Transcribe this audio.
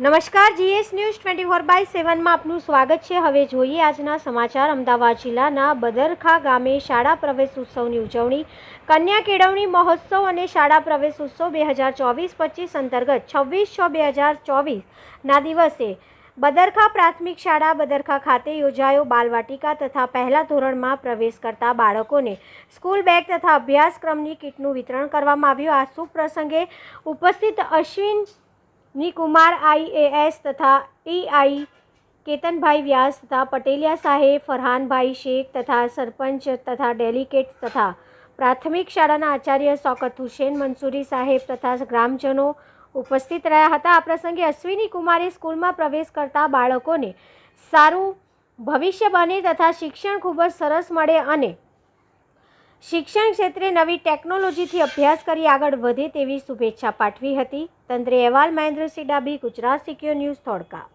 નમસ્કાર, GS news twenty four by સેવનમાં આપનું સ્વાગત છે. હવે જોઈએ આજના સમાચાર. અમદાવાદ જિલ્લાના બદરખા ગામે શાળા પ્રવેશ ઉત્સવની ઉજવણી, કન્યા કેળવણી મહોત્સવ અને શાળા પ્રવેશ ઉત્સવ બે હજાર ચોવીસ પચીસ અંતર્ગત છવ્વીસ છ બે હજાર ચોવીસના દિવસે બદરખા પ્રાથમિક શાળા બદરખા ખાતે યોજાયો બાલવાટિકા તથા પહેલા ધોરણમાં પ્રવેશ કરતા બાળકોને સ્કૂલ બેગ તથા અભ્યાસક્રમની કીટનું વિતરણ કરવામાં આવ્યું. આ શુભ પ્રસંગે ઉપસ્થિત અશ્વિન ની કુમાર આઈએએસ તથા ઈઆઈ કેતનભાઈ વ્યાસ તથા પટેલિયા સાહેબ, ફરહાનભાઈ શેખ તથા સરપંચ તથા ડેલિકેટ તથા પ્રાથમિક શાળાના આચાર્ય શોકત હુસેન મંસૂરી સાહેબ તથા ગ્રામજનો ઉપસ્થિત રહ્યા હતા. આ પ્રસંગે અશ્વિની કુમારે સ્કૂલમાં પ્રવેશ કરતા બાળકોને સારું ભવિષ્ય બને તથા શિક્ષણ ખૂબ જ સરસ મળે અને શિક્ષણ ક્ષેત્રે નવી ટેકનોલોજીથી અભ્યાસ કરી આગળ વધે તેવી શુભેચ્છા પાઠવી હતી. તંત્રે અહેવાલ મહેન્દ્રસિંહ ડાબી ગુજરાત સિક્યોર ન્યૂઝ ધોળકા